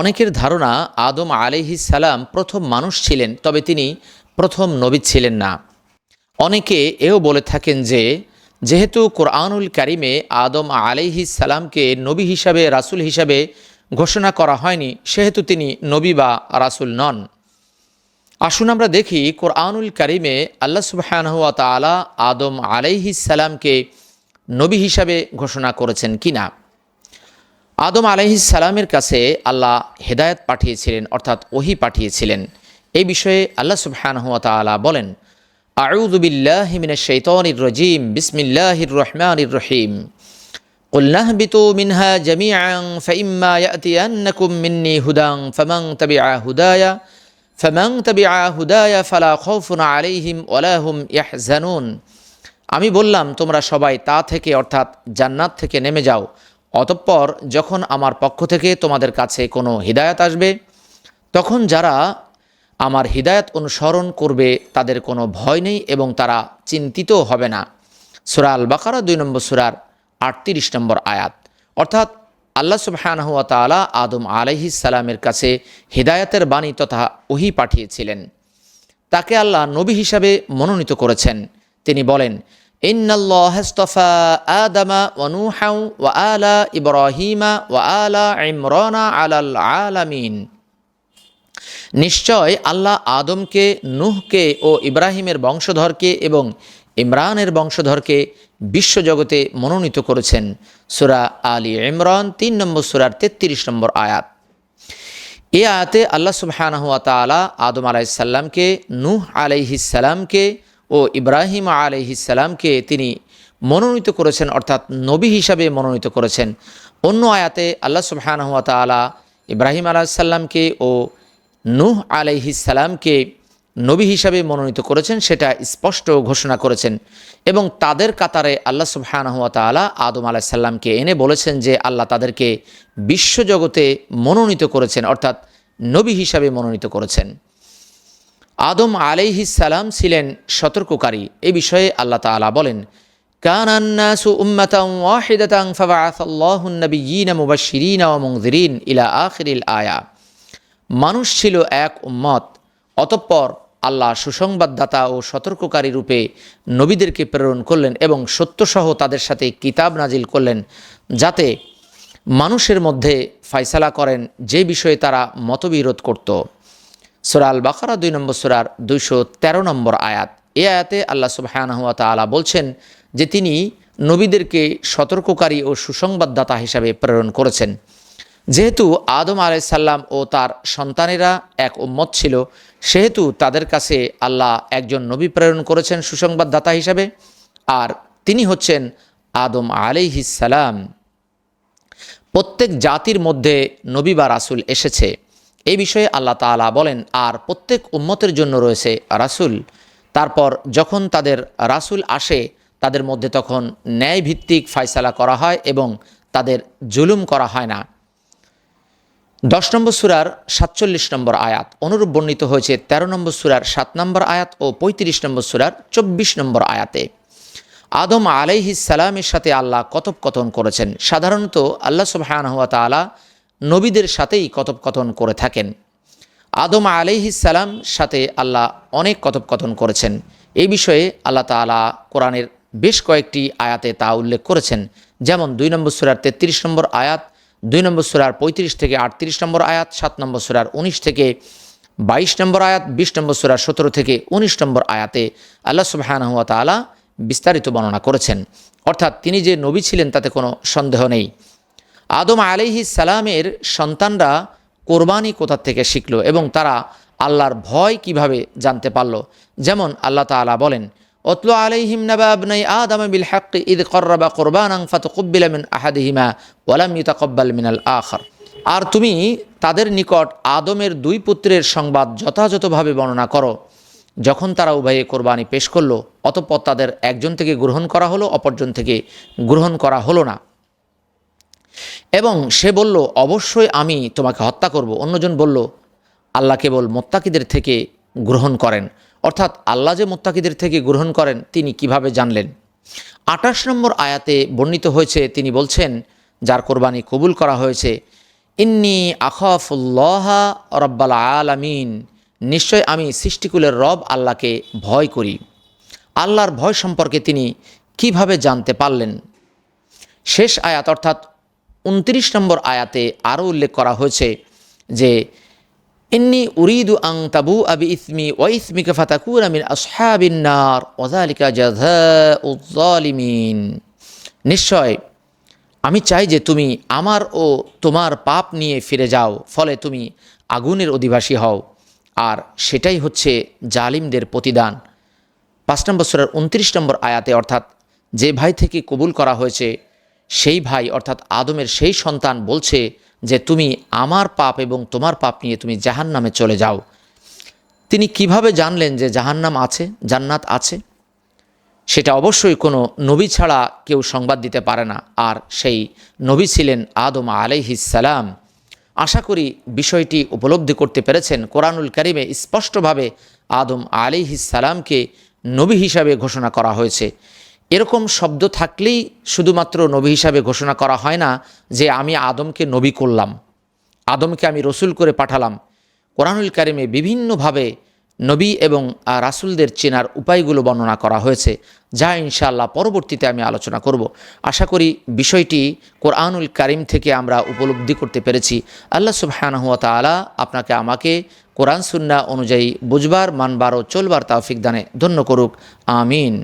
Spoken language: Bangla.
অনেকের ধারণা আদম সালাম প্রথম মানুষ ছিলেন, তবে তিনি প্রথম নবী ছিলেন না। অনেকে এও বলে থাকেন যে, যেহেতু কোরআনুল কারিমে আদম সালামকে নবী হিসাবে, রাসূল হিসাবে ঘোষণা করা হয়নি, সেহেতু তিনি নবী বা রাসূল নন। আসুন আমরা দেখি কোরআনুল কারিমে আল্লাহ সুবাহানহুয়া তালা আদম সালামকে নবী হিসাবে ঘোষণা করেছেন কিনা। আদম আলাইহিস সালামের কাছে আল্লাহ হেদায়ত পাঠিয়েছিলেন অর্থাৎ ওহি পাঠিয়েছিলেন এই বিষয়ে আল্লাহ সুবহানাহুয়া তাআলা বলেন আউযু বিল্লাহি মিনাশ শাইতানির রাজীম বিসমিল্লাহির রহমানির রহিম قل نهبطوا منها جميعا فإما يأتينكم مني هدى فمن تبع هدايا فمن تبع هدايا فلا خوف عليهم ولا هم يحزنون আমি বললাম তোমরা সবাই তা থেকে অর্থাৎ জান্নাত থেকে নেমে যাও অতঃপর যখন আমার পক্ষ থেকে তোমাদের কাছে কোনো হিদায়াত আসবে, তখন যারা আমার হিদায়াত অনুসরণ করবে তাদের কোনো ভয় নেই এবং তারা চিন্তিতও হবে না। সুরা আল বাকারা দুই নম্বর সুরার আটত্রিশ নম্বর আয়াত। অর্থাৎ আল্লাহ সুবহানাহুয়া তাআলা আদম আলাইহিস সালামের কাছে হিদায়াতের বাণী তথা ওহি পাঠিয়েছিলেন। তাকে আল্লাহ নবী হিসাবে মনোনীত করেছেন। তিনি বলেন ইন্নাল্লাহ ইস্তফা আদামা ওয়া নূহা ওয়া আলা ইব্রাহিমা ওয়া আলা ইমরানা আলাল আলামিন নিশ্চয় আল্লাহ আদমকে, নুহকে ও ইব্রাহিমের বংশধরকে এবং ইমরানের বংশধরকে বিশ্বজগতে মনোনীত করেছেন। সুরা আলী ইমরান, তিন নম্বর সুরার তেত্রিশ নম্বর আয়াত। এ আয়াতে আল্লাহ সুবহানাহুয়া আদম আলাইসাল্লামকে নূহ আলাইহিসাল্লামকে ও ইব্রাহিম আলাইহিসাল্লামকে তিনি মনোনীত করেছেন, অর্থাৎ নবী হিসাবে মনোনীত করেছেন। অন্য আয়াতে আল্লাহ সুবহানাহুয়া তাআলা ইব্রাহিম আলাইসাল্লামকে ও নূহ আলাইহিসাল্লামকে নবী হিসাবে মনোনীত করেছেন, সেটা স্পষ্ট ঘোষণা করেছেন। এবং তাদের কাতারে আল্লাহ সুবহানাহুয়া তাআলা আদম আলাইসাল্লামকে এনে বলেছেন যে আল্লাহ তাদেরকে বিশ্বজগতে মনোনীত করেছেন, অর্থাৎ নবী হিসাবে মনোনীত করেছেন। আদম সালাম ছিলেন সতর্ককারী। এ বিষয়ে আল্লাহ তাআলা বলেন ইলা আয়া। মানুষ ছিল এক উম্মত, অতঃপর আল্লাহ সুসংবাদদাতা ও সতর্ককারী রূপে নবীদেরকে প্রেরণ করলেন এবং সত্যসহ তাদের সাথে কিতাব নাজিল করলেন, যাতে মানুষের মধ্যে ফায়সালা করেন যে বিষয়ে তারা মতবিরোধ করত। সুরা আল বাকারা দুই নম্বর সুরার দুইশো তেরো নম্বর আয়াত। এ আয়াতে আল্লাহ সুবাহানহুয়া তালা বলছেন যে তিনি নবীদেরকে সতর্ককারী ও সুসংবাদদাতা হিসাবে প্রেরণ করেছেন। যেহেতু আদম আলাইসাল্লাম ও তার সন্তানেরা এক উম্মত ছিল, সেহেতু তাদের কাছে আল্লাহ একজন নবী প্রেরণ করেছেন সুসংবাদদাতা হিসাবে, আর তিনি হচ্ছেন আদম আলাইহিসাল্লাম প্রত্যেক জাতির মধ্যে নবী বা রাসুল এসেছে। এই বিষয়ে আল্লাহ তাআলা বলেন, আর প্রত্যেক উম্মতের জন্য রয়েছে রাসুল। তারপর যখন তাদের রাসুল আসে, তাদের মধ্যে তখন ন্যায় ভিত্তিক ফায়সালা করা হয় এবং তাদের জুলুম করা হয় না। দশ নম্বর সুরার সাতচল্লিশ নম্বর আয়াত, অনুরূপ বর্ণিত হয়েছে ১৩ নম্বর সুরার সাত নম্বর আয়াত ও ৩৫ নম্বর সুরার চব্বিশ নম্বর আয়াতে। আদম আলাইহিস সালামের সাথে আল্লাহ কথোপকথন করেছেন। সাধারণত আল্লাহ সুবহানাহুয়া তাআলা নবীদের সাথেই কথোপকথন করে থাকেন। আদম সালাম সাথে আল্লাহ অনেক কথোপকথন করেছেন। এই বিষয়ে আল্লাহ তাআলা কোরআনের বেশ কয়েকটি আয়াতে তা উল্লেখ করেছেন। যেমন দুই নম্বর সুরার তেত্রিশ নম্বর আয়াত, দুই নম্বর সুরার পঁয়ত্রিশ থেকে আটত্রিশ নম্বর আয়াত, সাত নম্বর সুরার উনিশ থেকে বাইশ নম্বর আয়াত, বিশ নম্বর সুরার সতেরো থেকে উনিশ নম্বর আয়াতে আল্লাহ সুবাহানহুয়া তালা বিস্তারিত বর্ণনা করেছেন। অর্থাৎ তিনি যে নবী ছিলেন তাতে কোনো সন্দেহ নেই। আদম আলিহি সালামের সন্তানরা কোরবানি কোথা থেকে শিখল এবং তারা আল্লাহর ভয় কীভাবে জানতে পারল? যেমন আল্লাহ তালা বলেন, অতলো আলাইহিম নাবা আবনাই আদম বিল হাক ঈদ কর্রাবা কোরবানাং ফাতকুব্বিল মিন আহাদিহিমা ওয়ালাম ইউতাকব্বাল মিনাল আখর। আর তুমি তাদের নিকট আদমের দুই পুত্রের সংবাদ যথাযথভাবে বর্ণনা করো। যখন তারা উভয়ে কোরবানি পেশ করল, অতঃপর তাদের একজন থেকে গ্রহণ করা হলো, অপরজন থেকে গ্রহণ করা হলো না। এবং সে বলল, অবশ্যই আমি তোমাকে হত্যা করব। অন্যজন বলল, আল্লাহ কেবল মোত্তাকিদের থেকে গ্রহণ করেন। অর্থাৎ আল্লাহ যে মোত্তাকিদের থেকে গ্রহণ করেন, তিনি কীভাবে জানলেন? আঠাশ নম্বর আয়াতে বর্ণিত হয়েছে, তিনি বলছেন, যার কোরবানি কবুল করা হয়েছে, ইন্নি আখাফুল্লাহা রব্বাল আলামিন, নিশ্চয় আমি সৃষ্টিকুলের রব আল্লাহকে ভয় করি। আল্লাহর ভয় সম্পর্কে তিনি কীভাবে জানতে পারলেন? শেষ আয়াত, অর্থাৎ উনত্রিশ নম্বর আয়াতে আরও উল্লেখ করা হয়েছে যে, ইন্নি উরিদু আং তাবু আবি ইসমি ও ইসমিকে ফাতাকুর আমিন আসহাবিন্নার ওজালিকা জালিমিন নিশ্চয়, আমি চাই যে তুমি আমার ও তোমার পাপ নিয়ে ফিরে যাও, ফলে তুমি আগুনের অধিবাসী হও। আর সেটাই হচ্ছে জালিমদের প্রতিদান। পাঁচ নম্বর সুরার উনত্রিশ নম্বর আয়াতে অর্থাৎ, যে ভাই থেকে কবুল করা হয়েছে সেই ভাই, অর্থাৎ আদমের সেই সন্তান বলছে যে, তুমি আমার পাপ এবং তোমার পাপ নিয়ে তুমি জাহান নামে চলে যাও। তিনি কীভাবে জানলেন যে জাহান্নাম আছে, জান্নাত আছে? সেটা অবশ্যই কোনো নবী ছাড়া কেউ সংবাদ দিতে পারে না। আর সেই নবী ছিলেন আদম আলাইহিসালাম আশা করি বিষয়টি উপলব্ধি করতে পেরেছেন। কোরআনুল কারিমে স্পষ্টভাবে আদম আলিহিসালামকে নবী হিসাবে ঘোষণা করা হয়েছে। এরকম শব্দ থাকলেই শুধুমাত্র নবী হিসাবে ঘোষণা করা হয় না যে আমি আদমকে নবী করলাম, আদমকে আমি রসুল করে পাঠালাম। কোরআনুল কারিমে বিভিন্নভাবে নবী এবং রাসুলদের চেনার উপায়গুলো বর্ণনা করা হয়েছে, যা ইনশাআল্লাহ পরবর্তীতে আমি আলোচনা করব। আশা করি বিষয়টি কোরআনুল কারিম থেকে আমরা উপলব্ধি করতে পেরেছি। আল্লাহ সুবহানাহু ওয়া তাআলা আপনাকে আমাকে কোরআন সুন্না অনুযায়ী বুঝবার, মানবার ও চলবার তৌফিক দানে ধন্য করুক। আমিন।